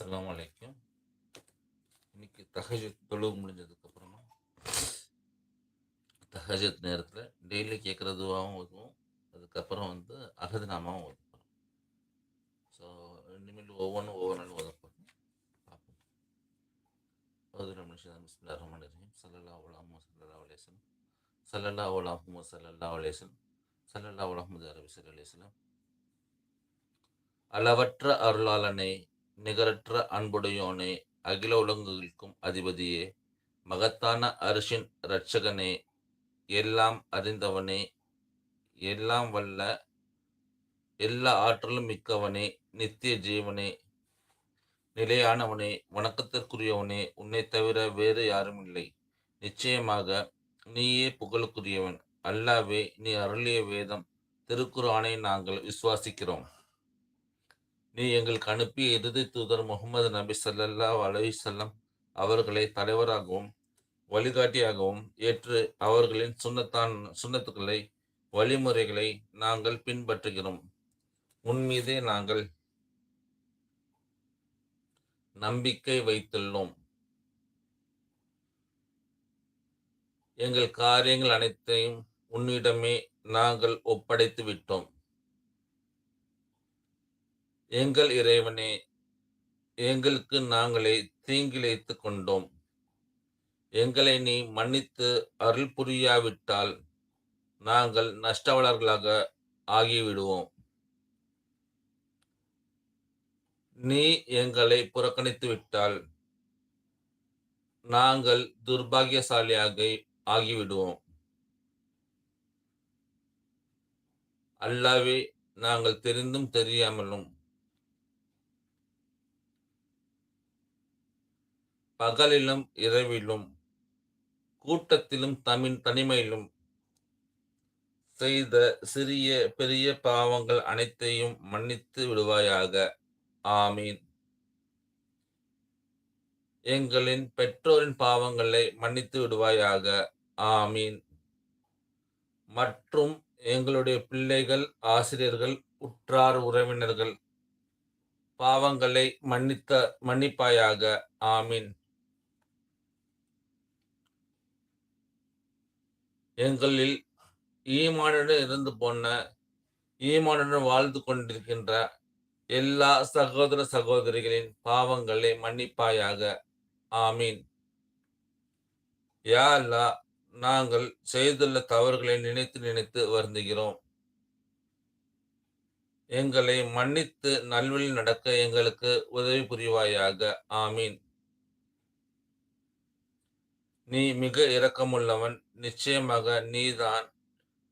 அஸ்லாம் வலைக்கும் இன்னைக்கு தஹஜத் தொழுவு முடிஞ்சதுக்கப்புறமா தஹஜத் நேரத்தில் டெய்லி கேட்குற துவாவும் ஓதுவோம். அதுக்கப்புறம் வந்து அகதுநாமாவும் ஓதுவோம் ஸோ இனிமேல் ஒவ்வொன்றும் ஒவ்வொரு நாளும் ஓதப்படும் பார்ப்போம். ஓதுற மனுஷன் பிஸ்மில்லா ரஹ்மான் ரஹீம். சல்லல்லா உலாஹு சல்லல்லா அலேசன் சல்லல்லா உலாஹு சல்லல்லா அலேசன் சல்லல்லா உலஹமது அரபி சல்லா அலேஸ்லம் அளவற்ற அருளாளனை நிகரற்ற அன்புடையோனே அகில உலகங்களுக்கும் அதிபதியே மகத்தான அரிசின் இரட்சகனே எல்லாம் அறிந்தவனே எல்லாம் வல்ல எல்லா ஆற்றலும் மிக்கவனே நித்திய ஜீவனே நிலையானவனே வணக்கத்திற்குரியவனே உன்னை தவிர வேறு யாரும் இல்லை. நிச்சயமாக நீயே புகழுக்குரியவன். அல்லாவே நீ அருளிய வேதம் திருக்குறானை நாங்கள் விசுவாசிக்கிறோம். நீ எங்களுக்கு அனுப்பிய இறுதி தூதர் முகமது நபி ஸல்லல்லாஹு அலைஹி வஸல்லம் அவர்களை தலைவராகவும் வழிகாட்டியாகவும் ஏற்று அவர்களின் சுண்ணத்தான் சுண்ணத்துக்களை வழிமுறைகளை நாங்கள் பின்பற்றுகிறோம். உன்மீதே நாங்கள் நம்பிக்கை வைத்துள்ளோம். எங்கள் காரியங்கள் அனைத்தையும் உன்னிடமே நாங்கள் ஒப்படைத்து விட்டோம் எங்கள் இறைவனே எங்களுக்கு நாங்களே தீங்கிழைத்து கொண்டோம். எங்களை நீ மன்னித்து அருள் புரியாவிட்டால் நாங்கள் நஷ்டவாளர்களாக ஆகிவிடுவோம். நீ எங்களை புறக்கணித்து விட்டால் நாங்கள் துர்பாகியசாலியாக ஆகிவிடுவோம். அல்லாவே நாங்கள் தெரிந்தும் தெரியாமலும் பகலிலும் இரவிலும் கூட்டத்திலும் தமிழ் தனிமையிலும் செய்த சிறிய பெரிய பாவங்கள் அனைத்தையும் மன்னித்து விடுவாயாக. ஆமீன். எங்களின் பெற்றோரின் பாவங்களை மன்னித்து விடுவாயாக. ஆமீன். மற்றும் எங்களுடைய பிள்ளைகள் ஆசிரியர்கள் உற்றார் உறவினர்கள் பாவங்களை மன்னித்த மன்னிப்பாயாக. ஆமீன். எங்களில் ஈமானுடன் இருந்து போன ஈமானுடன் வாழ்ந்து கொண்டிருக்கின்ற எல்லா சகோதர சகோதரிகளின் பாவங்களை மன்னிப்பாயாக. ஆமீன். யா அல்லா நாங்கள் செய்துள்ள தவறுகளை நினைத்து நினைத்து வருந்துகிறோம். எங்களை மன்னித்து நல்வழி நடக்க எங்களுக்கு உதவி புரிவாயாக. ஆமீன். நீ மிக இரக்கமுள்ளவன். நிச்சயமாக நீதான்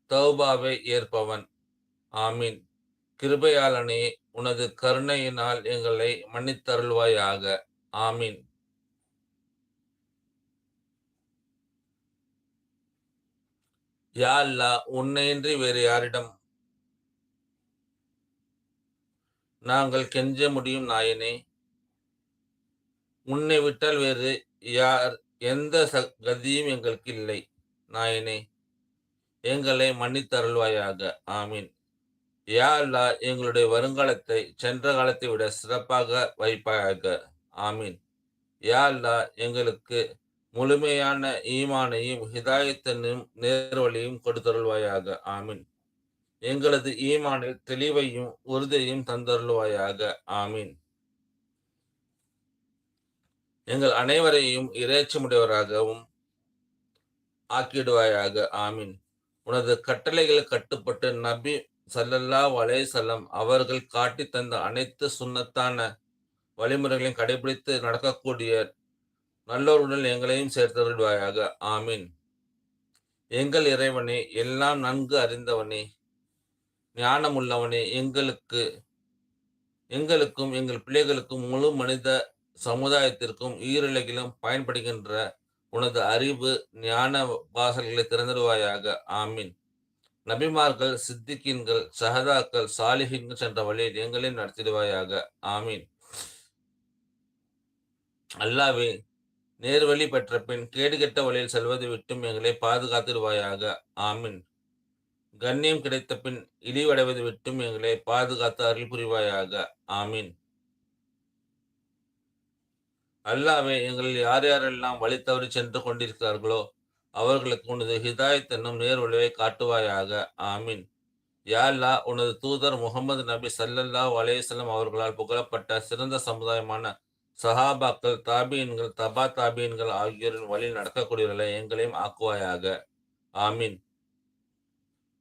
தௌபாவை ஏற்பவன். ஆமீன். கிருபையாளனே உனது கருணையினால் எங்களை மன்னித்தருள்வாயாக. ஆமீன். யா அல்லா உன்னையின்றி வேறு யாரிடம்? நாங்கள் கெஞ்ச முடியும் நாயனே. உன்னை விட்டால் வேறு யார் எந்த ச- கதியும் எங்களுக்கு இல்லை நாயனே. எங்களை மன்னித்தருள்வாயாக. ஆமீன். யா அல்லா எங்களுடைய வருங்காலத்தை சென்ற காலத்தை விட சிறப்பாக வைப்பாயாக. ஆமீன். யா அல்லா எங்களுக்கு முழுமையான ஈமானையும் ஹிதாயத்தனையும் நேர்வழியும் கொடுத்தருள்வாயாக. ஆமீன். எங்களது ஈமானில் தெளிவையும் உறுதியையும் தந்தருள்வாயாக. ஆமீன். எங்கள் அனைவரையும் இறைச்சமுடையவராகவும் ஆக்கிடுவாயாக. ஆமீன். உனது கட்டளைகள் கட்டுப்பட்டு நபி சல்லல்லா வலேசல்லம் அவர்கள் காட்டி தந்த அனைத்து சுண்ணத்தான வழிமுறைகளையும் கடைபிடித்து நடக்கக்கூடிய நல்லோருடன் எங்களையும் சேர்த்தருள்வாயாக. ஆமீன். எங்கள் இறைவனே எல்லாம் நன்கு அறிந்தவனே ஞானமுள்ளவனே எங்களுக்கு எங்களுக்கும் எங்கள் பிள்ளைகளுக்கும் முழு மனித சமுதாயத்திற்கும் ஈருலகிலும் பயன்படுகின்ற உனது அறிவு ஞான வாசல்களை திறந்துடுவாயாக. ஆமீன். நபிமார்கள் சித்திகீன்கள் சஹதாக்கள் சாலிஹின்கள் சென்ற வழியில் எங்களையும் நடத்திடுவாயாக. ஆமீன். அல்லாவே நேர்வழி பெற்ற பின் கேடுகெட்ட வழியில் செல்வதை விட்டும் எங்களை பாதுகாத்திடுவாயாக. ஆமீன். கண்ணியம் கிடைத்த பின் இழிவடைவது விட்டும் எங்களை பாதுகாத்து அருள் புரிவாயாக. ஆமீன். அல்லாவே எங்களில் யார் யாரெல்லாம் வழி தவறி சென்று கொண்டிருக்கிறார்களோ அவர்களுக்கு உனது ஹிதாயத் என்னும் நேர்வழிவை காட்டுவாயாக. ஆமீன். யா அல்லாஹ் உனது தூதர் முகமது நபி சல்லல்லா அலைஹி அவர்களால் புகழப்பட்ட சிறந்த சமுதாயமான சஹாபாக்கள் தாபீன்கள் தபா தாபீன்கள் ஆகியோரின் வழி நடக்கக்கூடியவர்களை எங்களையும் ஆக்குவாயாக. ஆமீன்.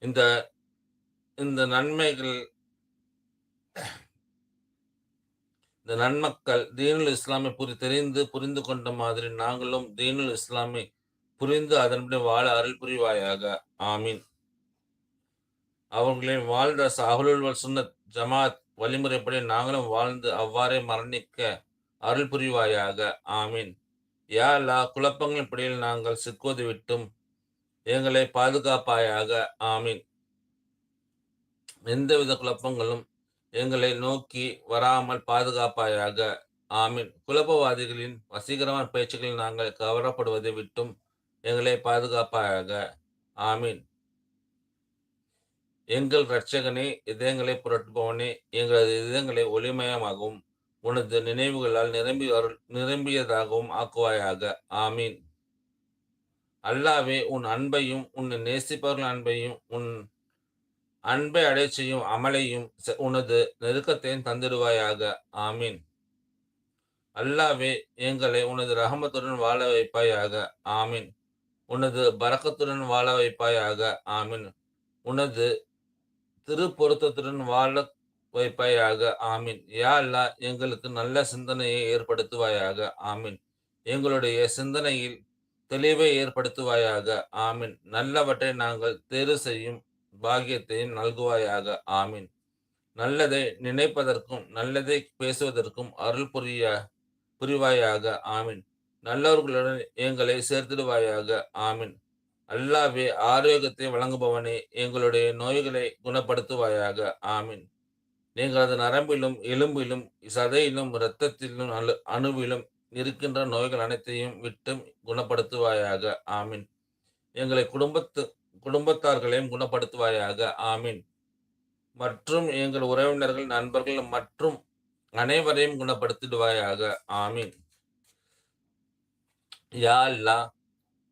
இந்த இந்த நன்மைகள் இந்த நன்மக்கள் தீனுல் இஸ்லாமை புரி தெரிந்து புரிந்து கொண்ட மாதிரி நாங்களும் தீனுல் இஸ்லாமை புரிந்து அதன்படி வாழ அருள் புரிவாயாக. ஆமீன். அவர்களின் வாழ்ந்த சாகுலுல் சுன்னத் ஜமாத் வழிமுறைப்படி நாங்களும் வாழ்ந்து அவ்வாறே மரணிக்க அருள் புரிவாயாக. ஆமீன். யா லா குழப்பங்களின் பிடியில் நாங்கள் சிக்குவது விட்டும் எங்களை பாதுகாப்பாயாக. ஆமீன். எந்தவித குழப்பங்களும் எங்களை நோக்கி வராமல் பாதுகாப்பாயாக. ஆமீன். குழப்பவாதிகளின் வசீகரமான பேச்சுகளில் நாங்கள் கவரப்படுவதை விட்டும் எங்களை பாதுகாப்பாயாக. ஆமீன். எங்கள் இரட்சகனே இதயங்களை புரட்டுபவனே எங்களது இதயங்களை ஒளிமயமாகவும் உனது நினைவுகளால் நிரம்பி நிரம்பியதாகவும் ஆக்குவாயாக. ஆமீன். அல்லாவே உன் அன்பையும் உன்னை நேசிப்பவர்கள் அன்பையும் உன் அன்பை அடைச்சியும் அமலையும் செ- உனது நெருக்கத்தையும் தந்திடுவாயாக. ஆமீன். அல்லாவே எங்களை உனது ரகமத்துடன் வாழ வைப்பாயாக. ஆமீன். உனது பறக்கத்துடன் வாழ வைப்பாயாக. ஆமீன். உனது திருப்பொருத்தத்துடன் வாழ வைப்பாயாக. ஆமீன். யா அல்லாஹ் எங்களுக்கு நல்ல சிந்தனையை ஏற்படுத்துவாயாக. ஆமீன். எங்களுடைய சிந்தனையில் தெளிவை ஏற்படுத்துவாயாக. ஆமீன். நல்லவற்றை நாங்கள் தேர்வு செய்யும் பாக்கியத்தையும் நல்குவாயாக. ஆமீன். நல்லதை நினைப்பதற்கும் நல்லதை பேசுவதற்கும் அருள் புரிய புரிவாயாக. ஆமீன். நல்லவர்களுடன் எங்களை சேர்த்திடுவாயாக. ஆமீன். அல்லாவே ஆரோக்கியத்தை வழங்குபவனே எங்களுடைய நோய்களை குணப்படுத்துவாயாக. ஆமீன். நீங்களது நரம்பிலும் எலும்பிலும் சதையிலும் இரத்தத்திலும் அணு அணுவிலும் இருக்கின்ற நோய்கள் அனைத்தையும் விட்டு குணப்படுத்துவாயாக. ஆமீன். எங்களை குடும்பத்து குடும்பத்தார்களையும் குணப்படுத்துவாயாக. ஆமீன். மற்றும் எங்கள் உறவினர்கள் நண்பர்கள் மற்றும் அனைவரையும் குணப்படுத்திடுவாயாக. ஆமீன். யா அல்லாஹ்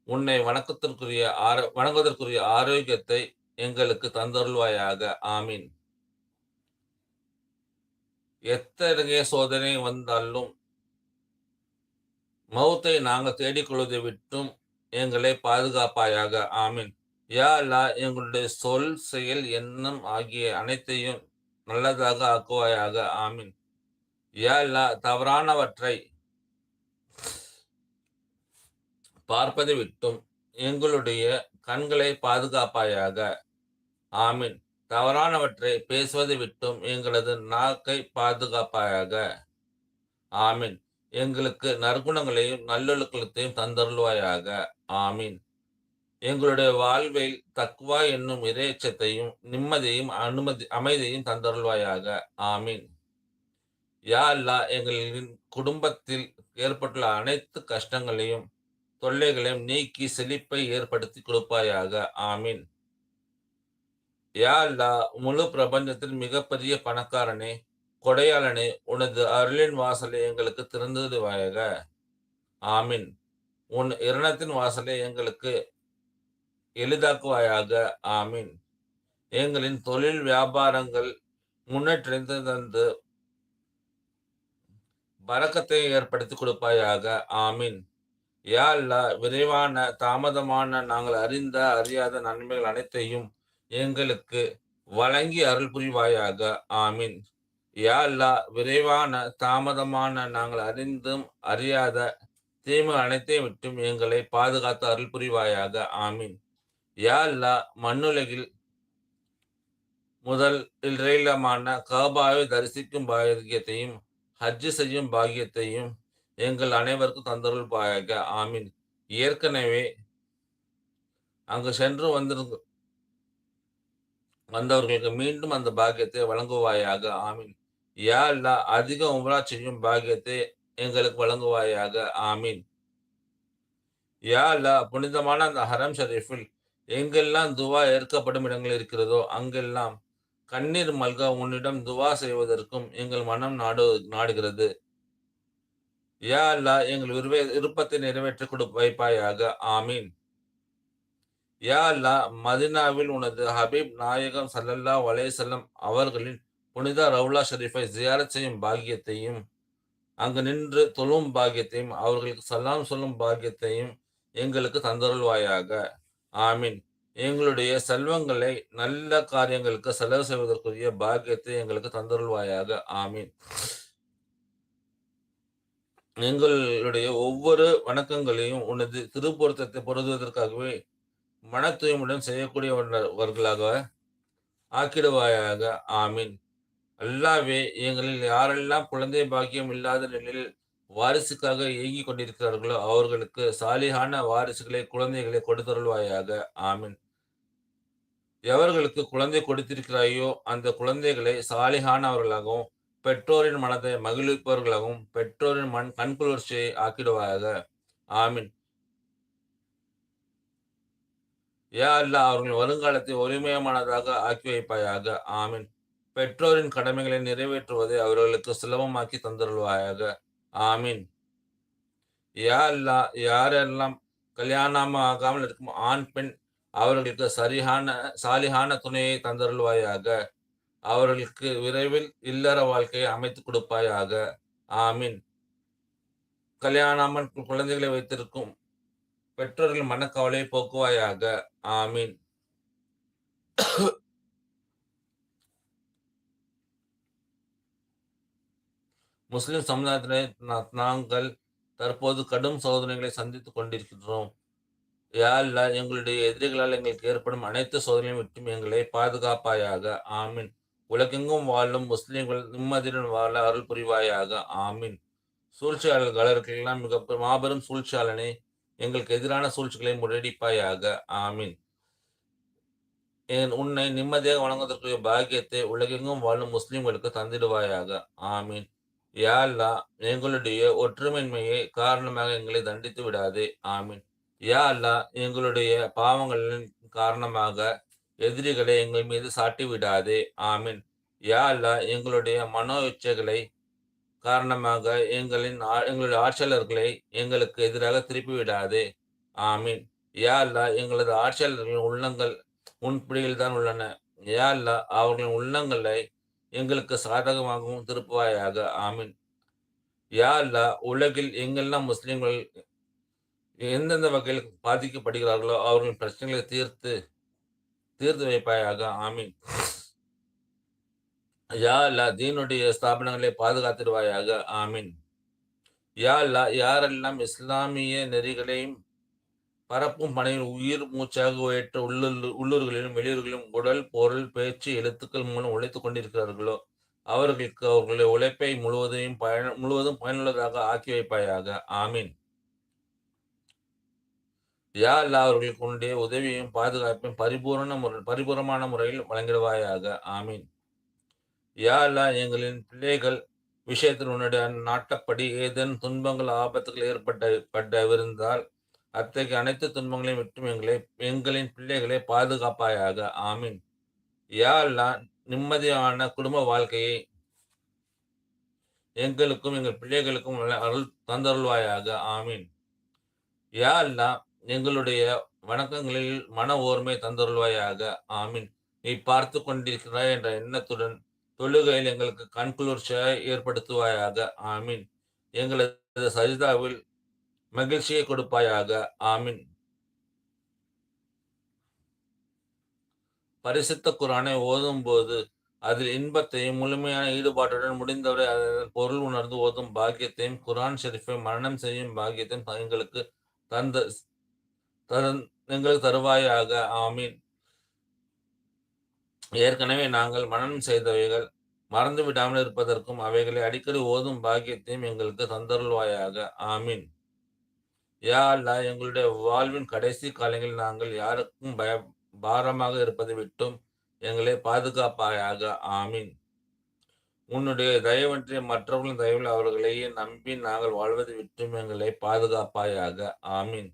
உன்னை வணக்கத்திற்குரிய ஆர வணங்குவதற்குரிய ஆரோக்கியத்தை எங்களுக்கு தந்தருள்வாயாக. ஆமீன். எத்தகைய சோதனை வந்தாலும் மௌத்தை நாங்கள் தேடிக்கொள்வதை விட்டும் எங்களை பாதுகாப்பாயாக. ஆமீன். யா லா எங்களுடைய சொல் செயல் எண்ணம் ஆகிய அனைத்தையும் நல்லதாக ஆக்குவாயாக. ஆமீன். யா லா தவறானவற்றை பார்ப்பதை விட்டும் எங்களுடைய கண்களை பாதுகாப்பாயாக. ஆமீன். தவறானவற்றை பேசுவதை விட்டும் எங்களது நாக்கை பாதுகாப்பாயாக. ஆமீன். எங்களுக்கு நற்குணங்களையும் நல்லொழுக்கத்தையும் தந்தருள்வாயாக. ஆமீன். எங்களுடைய வாழ்வில் தக்குவா என்னும் இறைச்சத்தையும் நிம்மதியையும் அனுமதி அமைதியையும் தந்தருள்வாயாக. ஆமீன். யா அல்லா எங்களின் குடும்பத்தில் ஏற்பட்டுள்ள அனைத்து கஷ்டங்களையும் தொல்லைகளையும் நீக்கி செழிப்பை ஏற்படுத்தி கொடுப்பாயாக. ஆமீன். யா அல்லா முழு பிரபஞ்சத்தின் மிகப்பெரிய பணக்காரனே கொடையாளனே உனது அருளின் வாசலை எங்களுக்கு திறந்துடுவாயாக ஆமீன். உன் இரணத்தின் வாசலை எங்களுக்கு எளிதாக்குவாயாக. ஆமீன். எங்களின் தொழில் வியாபாரங்கள் முன்னேற்றத்தை தந்து பறக்கத்தை ஏற்படுத்தி கொடுப்பாயாக. ஆமீன். யா அல்லா விரைவான தாமதமான நாங்கள் அறிந்த அறியாத நன்மைகள் அனைத்தையும் எங்களுக்கு வழங்கி அருள் புரிவாயாக. ஆமீன். யா அல்லா விரைவான தாமதமான நாங்கள் அறிந்தும் அறியாத தீமை அனைத்தையும் விட்டும் எங்களை பாதுகாத்து அருள் புரிவாயாக. ஆமீன். யா அல்லாஹ் மண்ணுலகில் முதல் இறையிலமான காபாவை தரிசிக்கும் பாகியத்தையும் ஹஜ்ஜு செய்யும் பாகியத்தையும் எங்கள் அனைவருக்கும் தந்தருள் பாயக ஆமீன். ஏற்கனவே அங்கு சென்று வந்திருந்த வந்தவர்களுக்கு மீண்டும் அந்த பாக்கியத்தை வழங்குவாயாக. ஆமீன். யா அல்லா அதிக உம்ரா செய்யும் பாக்கியத்தை எங்களுக்கு வழங்குவாயாக. ஆமீன். யா அல்லா புனிதமான அந்த ஹரம் ஷரீஃபில் எங்கெல்லாம் துவா ஏற்கப்படும் இடங்கள் இருக்கிறதோ அங்கெல்லாம் கண்ணீர் மல்க உன்னிடம் துவா செய்வதற்கும் எங்கள் மனம் நாடு நாடுகிறது. யா அல்லா எங்கள் விருவே விருப்பத்தை நிறைவேற்றி கொடு வைப்பாயாக. ஆமீன். யா அல்லா மதினாவில் உனது ஹபீப் நாயகம் சல்லல்லா வலைசல்லம் அவர்களின் புனித ரவுலா ஷெரீஃபை ஜியாரத் செய்யும் பாக்கியத்தையும் அங்கு நின்று தொழும் பாக்கியத்தையும் அவர்களுக்கு சலாம் சொல்லும் பாக்கியத்தையும் எங்களுக்கு தந்தருள்வாயாக. ஆமீன். எங்களுடைய செல்வங்களை நல்ல காரியங்களுக்கு செலவு செய்வதற்குரிய பாக்கியத்தை எங்களுக்கு தந்தருள்வாயாக. ஆமீன். எங்களுடைய ஒவ்வொரு வணக்கங்களையும் உனது திருப்பொருத்தத்தை பொருதுவதற்காகவே மன தூய்மையுடன் செய்யக்கூடியவர்களாக ஆக்கிடுவாயாக. ஆமீன். அல்லாவே எங்களில் யாரெல்லாம் குழந்தை பாக்கியம் இல்லாத நிலையில் வாரிசுக்காக இயங்கிக் கொண்டிருக்கிறார்களோ அவர்களுக்கு சாலிகான வாரிசுகளை குழந்தைகளை கொடுத்தருள்வாயாக. ஆமீன். எவர்களுக்கு குழந்தை கொடுத்திருக்கிறாயோ அந்த குழந்தைகளை சாலிகானவர்களாகவும் பெற்றோரின் மனதை மகிழ்விப்பவர்களாகவும் பெற்றோரின் மண் கண்குளிர்ச்சியை ஆக்கிடுவாயாக. ஆமீன். யா அல்லா அவர்களின் வருங்காலத்தை ஒளிமயமானதாக ஆக்கி வைப்பாயாக. ஆமீன். பெற்றோரின் கடமைகளை நிறைவேற்றுவதை அவர்களுக்கு சுலபமாக்கி தந்துருள்வாயாக. ஆமீன். யாரெல்லாம் யாரெல்லாம் கல்யாணம் ஆகாமல் இருக்கும் ஆண் பெண் அவர்களுக்கு சரியான சாலிகான துணையை தந்தருள்வாயாக. அவர்களுக்கு விரைவில் இல்லற வாழ்க்கையை அமைத்து கொடுப்பாயாக. ஆமீன். கல்யாணாமல் குழந்தைகளை வைத்திருக்கும் பெற்றோர்கள் மனக்கவலையை போக்குவாயாக. ஆமீன். முஸ்லிம் சமுதாயத்தினர் நாங்கள் தற்போது கடும் சோதனைகளை சந்தித்துக் கொண்டிருக்கின்றோம். யாழ்லா எங்களுடைய எதிரிகளால் எங்களுக்கு ஏற்படும் அனைத்து சோதனையும் விட்டும் எங்களை பாதுகாப்பாயாக. ஆமீன். உலகெங்கும் வாழும் முஸ்லிம்கள் நிம்மதியுடன் வாழ அருள் புரிவாயாக. ஆமீன். சூழ்ச்சியாளர்களுக்கெல்லாம் மிக மாபெரும் சூழ்ச்சியாளனை எங்களுக்கு எதிரான சூழ்ச்சிகளை முறையடிப்பாயாக. ஆமீன். என் உன்னை நிம்மதியாக வழங்குவதற்குரிய பாக்கியத்தை உலகெங்கும் வாழும் முஸ்லிம்களுக்கு தந்திடுவாயாக. ஆமீன். யாழ்லா எங்களுடைய ஒற்றுமையின்மையை காரணமாக எங்களை தண்டித்து விடாது. ஆமீன். யா அல்லா எங்களுடைய பாவங்களின் காரணமாக எதிரிகளை எங்கள் மீது சாட்டி விடாது. ஆமீன். யா அல்லா எங்களுடைய மனோ இச்சைகளை காரணமாக எங்களின் எங்களுடைய ஆட்சியாளர்களை எங்களுக்கு எதிராக திருப்பி விடாது. ஆமீன். யா அல்லா எங்களது ஆட்சியாளர்களின் உள்ளங்கள் உன் பிடியில் தான் உள்ளன. யா அல்லா அவர்களின் உள்ளங்களை எங்களுக்கு சாதகமாகவும் திருப்புவாயாக. ஆமீன். யா அல்லா உலகில் எங்கெல்லாம் முஸ்லீம்கள் எந்தெந்த வகையில் பாதிக்கப்படுகிறார்களோ அவர்களின் பிரச்சனைகளை தீர்த்து தீர்த்து வைப்பாயாக. ஆமீன். யா அல்லா தீனுடைய ஸ்தாபனங்களை பாதுகாத்திடுவாயாக. ஆமீன். யா அல்லா யாரெல்லாம் இஸ்லாமிய நெறிகளையும் பரப்பும் பணியில் உயிர் மூச்சாக ஏற்ற உள்ளூர் உள்ளூர்களிலும் வெளியூர்களிலும் உடல் பொருள் பேச்சு எழுத்துக்கள் மூலம் உழைத்துக் கொண்டிருக்கிறார்களோ அவர்களுக்கு அவர்களுடைய உழைப்பை முழுவதையும் பயன் முழுவதும் பயனுள்ளதாக ஆக்கி வைப்பாயாக. ஆமீன். யா அல்லா அவர்களுக்கு உன்னுடைய உதவியும் பாதுகாப்பையும் பரிபூரண முறை பரிபூர்ணமான முறையில் வழங்கிடுவாயாக. ஆமீன். யா அல்லா எங்களின் பிள்ளைகள் விஷயத்தில் உன்னுடைய நாட்டப்படி ஏதேனும் துன்பங்கள் ஆபத்துகள் ஏற்பட்ட பட்டவிருந்தால் அத்தகைய அனைத்து துன்பங்களையும் விட்டும் எங்களை எங்களின் பிள்ளைகளை பாதுகாப்பாயாக. ஆமீன். யா அல்லா நிம்மதியான குடும்ப வாழ்க்கையை எங்களுக்கும் எங்கள் பிள்ளைகளுக்கும் அருள் தந்தருள்வாயாக. ஆமீன். யா அல்லா எங்களுடைய வணக்கங்களில் மன ஓர்மை தந்தருள்வாயாக. ஆமீன். நீ பார்த்து கொண்டிருக்கிறாய் என்ற எண்ணத்துடன் தொழுகையில் எங்களுக்கு கண்குளிர்ச்சியை ஏற்படுத்துவாயாக. ஆமீன். எங்களது சஜிதாவில் மகிழ்ச்சியை கொடுப்பாயாக. ஆமின். பரிசுத்த குரானை ஓதும் போது அதில் இன்பத்தையும் முழுமையான ஈடுபாட்டுடன் முடிந்தவரை அதன் பொருள் உணர்ந்து ஓதும் பாக்கியத்தையும் குரான் ஷெரீஃபை மரணம் செய்யும் பாக்கியத்தையும் எங்களுக்கு தந்த எங்களுக்கு தருவாயாக. ஆமீன். ஏற்கனவே நாங்கள் மரணம் செய்தவைகள் மறந்து விடாமல் இருப்பதற்கும் அவைகளை அடிக்கடி ஓதும் பாக்கியத்தையும் எங்களுக்கு தந்தருள்வாயாக. ஆமீன். யா அல்லா எங்களுடைய வாழ்வின் கடைசி காலங்களில் நாங்கள் யாருக்கும் பய பாரமாக இருப்பதை விட்டும் எங்களை பாதுகாப்பாயாக ஆமீன். உன்னுடைய தயவன்றிய மற்றவர்களின் தயவில் அவர்களையே நம்பி நாங்கள் வாழ்வதை விட்டும் எங்களை பாதுகாப்பாயாக ஆமீன்.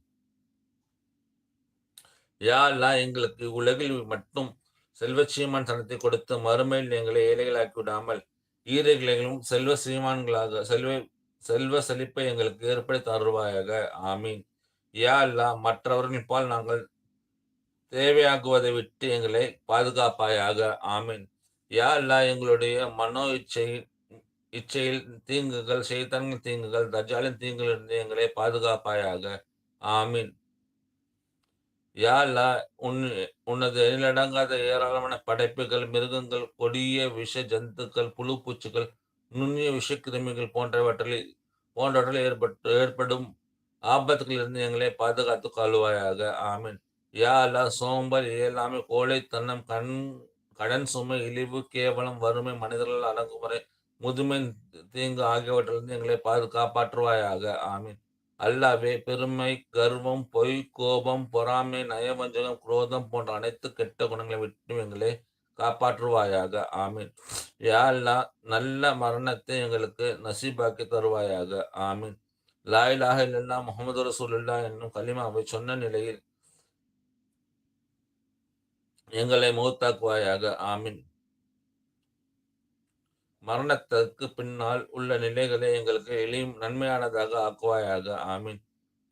யா அல்லா எங்களுக்கு உலகில் மட்டும் செல்வ சீமான் தனத்தை கொடுத்து மறுமையில் எங்களை ஏழைகளாக்கி விடாமல் ஈரைகளையும் செல்வ சீமான்களாக செல்வ செல்வ செழிப்பை எங்களுக்கு ஏற்படுத்தி தருவாயாக. ஆமீன். யா அல்லா மற்றவர்களின் பால் நாங்கள் தேவையாகுவதை விட்டு எங்களை பாதுகாப்பாயாக. ஆமீன். யா அல்லா எங்களுடைய மனோ இச்சை இச்சையில் தீங்குகள் செய்தன்கள் தீங்குகள் தஜாலின் தீங்கிலிருந்து எங்களை பாதுகாப்பாயாக. ஆமீன். யா அல்லா உன் உனது எண்ணிலடங்காத ஏராளமான படைப்புகள் மிருகங்கள் கொடிய விஷ ஜந்துக்கள் புழு பூச்சிகள் நுண்ணிய விஷக்கிருமிகள் போன்றவற்றில் போன்றவற்றில் ஏற்பட்டு ஏற்படும் ஆபத்துகளிலிருந்து எங்களை பாதுகாத்து கொள்வாயாக. ஆமீன். யா அல்லாஹ் சோம்பல் இயலாமை கோழைத்தனம் கண் கடன் சுமை இழிவு கேவலம் வறுமை மனிதர்கள் அடங்குமுறை முதுமை தீங்கு ஆகியவற்றிலிருந்து எங்களை பாது காப்பாற்றுவாயாக. ஆமீன். அல்லாவே பெருமை கர்வம் பொய் கோபம் பொறாமை நயவஞ்சகம் குரோதம் போன்ற அனைத்து கெட்ட குணங்களை விட்டு எங்களை காப்பாற்றுவாயாக. ஆமீன். யா அல்லாஹ் நல்ல மரணத்தை எங்களுக்கு நசீபாக்கி தருவாயாக. ஆமீன். லாயிலாக இல்லல்லா முகமது ரசூலுல்லா என்னும் கலிமாவை சொன்ன நிலையில் எங்களை முகத்தாக்குவாயாக. ஆமீன். மரணத்திற்கு பின்னால் உள்ள நிலைகளை எங்களுக்கு எளியும் நன்மையானதாக ஆக்குவாயாக. ஆமீன்.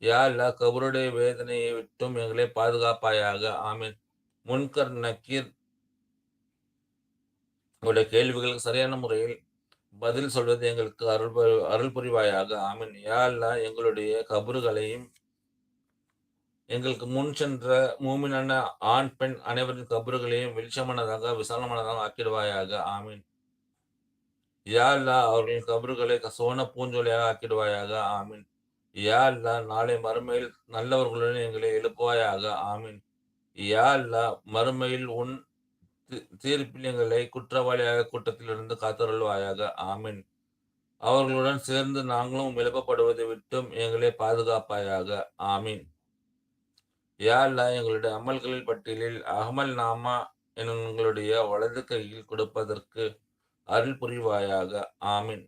யா அல்லா கபருடைய வேதனையை விட்டும் எங்களை பாதுகாப்பாயாக. ஆமீன். முன்கர் நக்கீர் உங்களுடைய கேள்விகளுக்கு சரியான முறையில் பதில் சொல்வது எங்களுக்கு அருள் அருள் புரிவாயாக. ஆமீன். யா அல்லா எங்களுடைய கபறுகளையும் எங்களுக்கு முன் சென்ற மூமினான ஆண் பெண் அனைவரின் கபறுகளையும் வெளிச்சமானதாக விசாலமானதாக ஆக்கிடுவாயாக. ஆமீன். யா அல்லா அவர்களின் கபறுகளை சோன பூஞ்சொலியாக ஆக்கிடுவாயாக. ஆமீன். யா அல்லா நாளை மறுமையில் நல்லவர்களுடன் எங்களை எழுப்புவாயாக. ஆமீன். யா அல்லா மறுமையில் உன் தீர்ப்பில் எங்களை குற்றவாளியாக கூட்டத்திலிருந்து காத்தருள்வாயாக. ஆமீன். அவர்களுடன் சேர்ந்து நாங்களும் எழுப்பப்படுவதை விட்டும் எங்களை பாதுகாப்பாயாக. ஆமீன். யா எங்களுடைய அமல்களின் பட்டியலில் அகமல் நாமா எங்களுடைய வலது கையில் கொடுப்பதற்கு அருள் புரிவாயாக. ஆமீன்.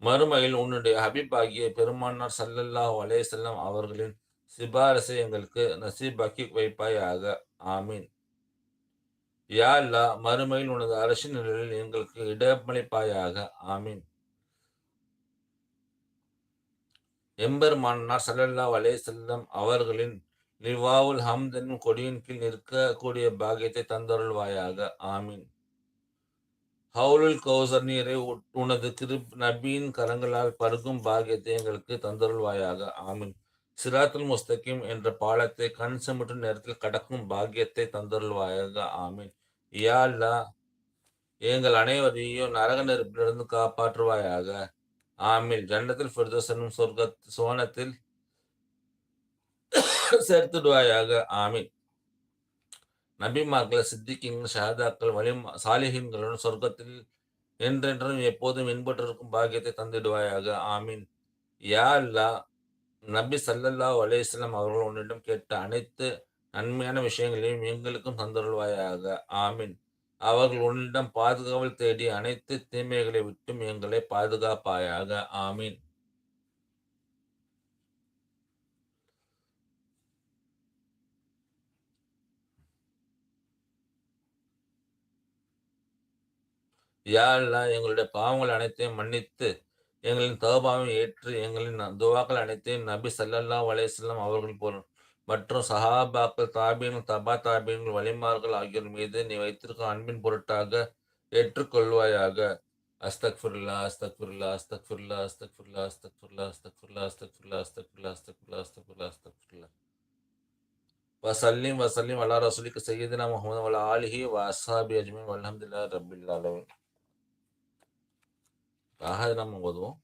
மறுமையில் உன்னுடைய ஹபீப் ஆகிய பெருமானார் சல்லல்லாஹ் அலைஹி அவர்களின் சிபாரசை எங்களுக்கு நசீபாக்கி வைப்பாயாக. ஆமீன். யா அல்லா மறுமையில் உனது அரசின் நிலையில் எங்களுக்கு இடமளிப்பாயாக ஆமீன். எம்பெருமானார் ஸல்லல்லாஹு அலைஹி வஸல்லம் அவர்களின் லிவாவுல் ஹம்த் கொடியின் கீழ் நிற்கக்கூடிய பாக்கியத்தை தந்தருள்வாயாக. ஆமீன். ஹவுலுல் கௌசர் நீரை உனது கிரு நபியின் கரங்களால் பருகும் பாக்கியத்தை எங்களுக்கு தந்தருள்வாயாக. ஆமீன். சிராத்துல் முஸ்தகிம் என்ற பாலத்தை கண் சிமிட்டும் நேரத்தில் கடக்கும் பாக்கியத்தை தந்தருள்வாயாக. ஆமீன். யா அல்லாஹ் எங்கள் அனைவரையும் நரக நெருப்பிலிருந்து காப்பாற்றுவாயாக. ஆமீன். ஜன்னத்தில் ஃபிர்தோசனும் சொர்க்க சோனத்தில் சேர்த்துடுவாயாக. ஆமீன். நபிமார்கள் சித்திக்கிங்கள் ஷஹதாக்கள் வலி சாலிஹின்களுடன் சொர்க்கத்தில் என்றென்றும் எப்போதும் இன்பற்றிருக்கும் பாக்கியத்தை தந்திடுவாயாக. ஆமீன். யா அல்லா நபி சல்லல்லா அலைஹி அவர்கள் உன்னிடம் கேட்ட அனைத்து நன்மையான விஷயங்களையும் எங்களுக்கும் தந்தருள்வாயாக. ஆமீன். அவர்கள் உன்னிடம் பாதுகாவல் தேடி அனைத்து தீமைகளை விட்டும் எங்களை பாதுகாப்பாயாக. ஆமீன். யா அல்லாஹ் எங்களுடைய பாவங்கள் அனைத்தையும் மன்னித்து எங்களின் தோபாவை ஏற்று எங்களின் துவாக்கள் அனைத்தையும் நபி சல்லல்லா அலைஹி அவர்கள் போல் மற்றும் சஹாபாக்கள் தாபீன்கள் தபா தாபீன்கள் வலிமார்கள் ஆகியோர் மீது நீ வைத்திருக்கும் அன்பின் பொருட்டாக ஏற்றுக்கொள்வாயாக அஸ்தக்ஃபிருல்லா அஸ்தக்ஃபிருல்லா அஸ்தக்ஃபிருல்லா அஸ்தக்ஃபிருல்லா அஸ்தக்ஃபிருல்லா அஸ்தக் அஸ்தக்ஃபிருல்லா அஸ்தக்ஃபிருல்லா அஸ்தக்ஃபிருல்லா அஸ்தக் அஸ்தக்ஃபிருல்லா வசல்லிம் வசல்லிம் வல்லா ரசூலிக்கு சையீதுனா முகமது வல ஆலிஹி வ அஸ்ஹாபி அஜ்மீன் வல்ஹம்துலில்லாஹி ரப்பில் ஆக நம்ம ஓதுவோம்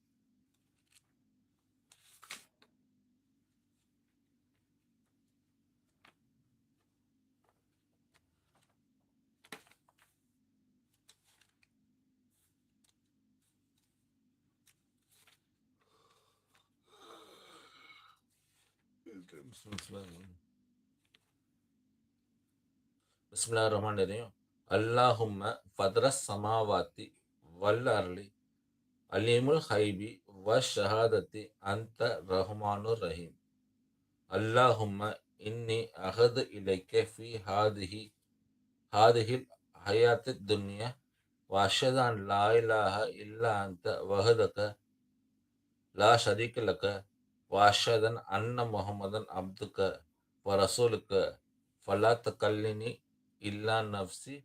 பிஸ்மில்லாஹ் ரஹ்மான் ரஹீம் அல்லாஹும்ம ஃபத்ரஸ் சமாவாத்தி வல் அர்லி அலீமுல் ஹைபி வ ஷஹாதத்தி அந்த ரஹ்மானுர் ரஹீம். அல்லாஹும்ம இன்னி அகது இலைக்க ஃபி ஹாதிஹி ஹாதிஹில் ஹயாத்து துன்யா வாஷதான் லா இலாஹ இல்லா அந்த வஹதக லா ஷரீக் லக்க வாஷதன் அன்ன முகமதன் அப்துக்க வ ரசூலுக்க ஃபலா தக்கல்லினி இல்லா நஃப்சி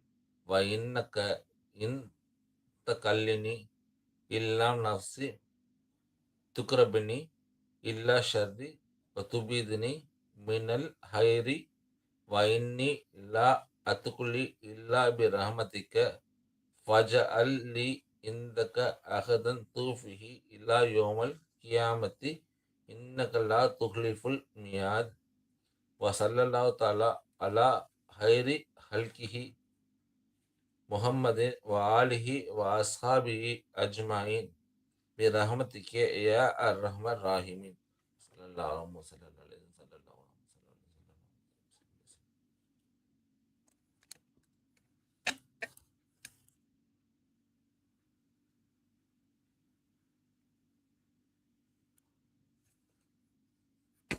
வ இன்னக்க இன் தக்கல்லினி இல்லா நஃப்சி துக்ரபினி இல்லா ஷர்ரி துபிதினி மினல் ஹைரி வைன்னி லா அத்துக்குலி இல்லா பி ரஹமதிக்க ஃபஜ அல் லி இந்தக அகதன் தூஃபிஹி இல்லா யோமல் கியாமத்தி இன்னக லா துஹ்லிஃபுல் மியாத் வசல்லல்லாஹு தாலா அலா ஹைரி ஹல்கிஹி محمد وآله وأصحابه أجمعين برحمتك يا عليه وسلم صلى الله عليه وسلم